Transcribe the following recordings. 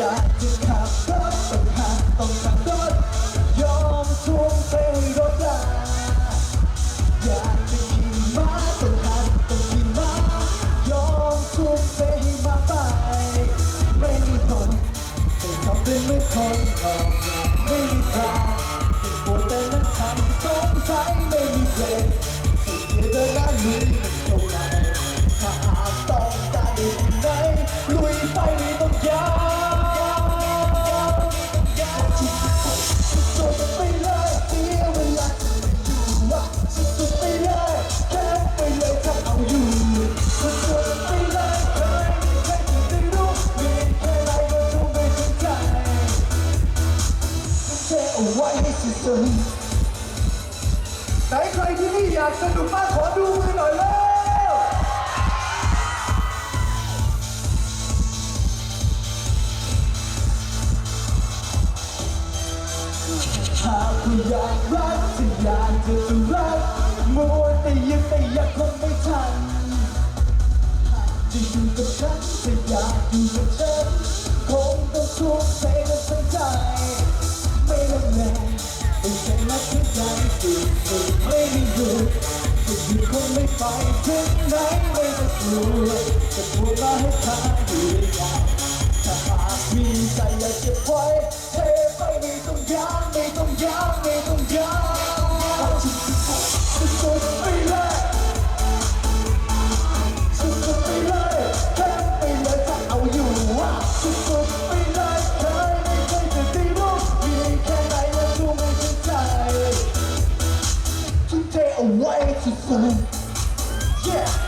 อยากจะขับรถต้องขับต้องขับรถยอมทุ่มเทรถลาอยากจะขี่ม้าต้องขับต้องขี่ม้ายอมทุ่มเให้มาไป ไม่มีผลแต่ทำเป็นไม่คนออกไม่มีใครปวดแต่นั้ำสงสัยไม่มีเพลงเสียเดินหน้ ใจไหนใครที่นี่อยากสนุกมากขอดูกันหน่อยเร็วหากคุณอยากรักจะอยากจะรักมัวแต่ยังแต่อยากคนไม่ทันจะอยู่กับฉันจะอยากอยู่กับฉันคงต้องทุ่มเทกันทั้ใจ ไม่มีหยุดจะหยุดคงไม่ไปถึงไหนไม่ต้องกลัวจะพูดมาให้ทางดูได้ถ้าหากมีใจอยากเก็บไว้ Yeah.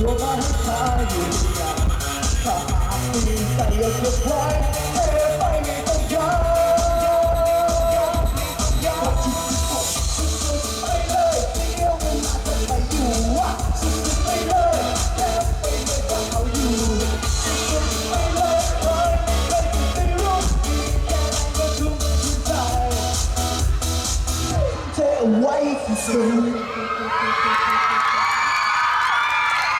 You're my entire life. I'm inside of. away from